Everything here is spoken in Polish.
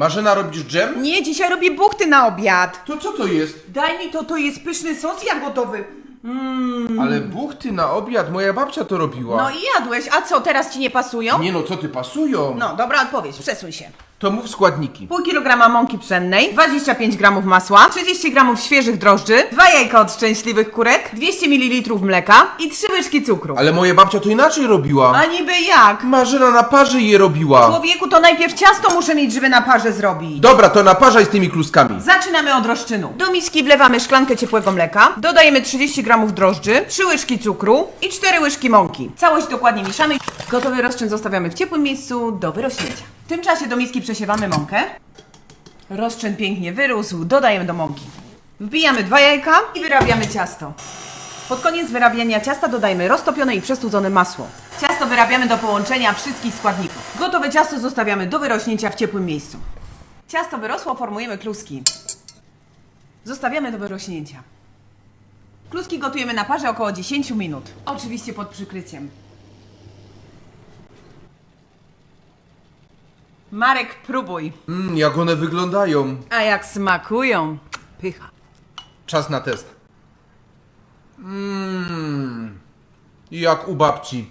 Marzena, robisz dżem? Nie, dzisiaj robię buchty na obiad. To co to jest? Daj mi to, to jest pyszny sos jagodowy. Ale buchty na obiad, moja babcia to robiła. No i jadłeś, a co, teraz ci nie pasują? Nie no, co ty, pasują? No, dobra odpowiedź, przesuń się. To mów składniki. Pół kilograma mąki pszennej, 25 gramów masła, 30 gramów świeżych drożdży, dwa jajka od szczęśliwych kurek, 200 ml mleka i trzy łyżki cukru. Ale moja babcia to inaczej robiła. A niby jak? Marzena na parze je robiła. Człowieku, to najpierw ciasto muszę mieć, żeby na parze zrobić. Dobra, to naparzaj z tymi kluskami. Zaczynamy od rozczynu. Do miski wlewamy szklankę ciepłego mleka, dodajemy 30 gramów drożdży, 3 łyżki cukru i 4 łyżki mąki. Całość dokładnie mieszamy. Gotowy rozczyn zostawiamy w ciepłym miejscu do wyrośnięcia. Tym czasie do miski przesiewamy mąkę. Rozczyn pięknie wyrósł, dodajemy do mąki. Wbijamy dwa jajka i wyrabiamy ciasto. Pod koniec wyrabiania ciasta dodajmy roztopione i przestudzone masło. Ciasto wyrabiamy do połączenia wszystkich składników. Gotowe ciasto zostawiamy do wyrośnięcia w ciepłym miejscu. Ciasto wyrosło, formujemy kluski. Zostawiamy do wyrośnięcia. Kluski gotujemy na parze około 10 minut. Oczywiście pod przykryciem. Marek, próbuj. Mmm, jak one wyglądają. A jak smakują? Pycha. Czas na test. Mmm. Jak u babci.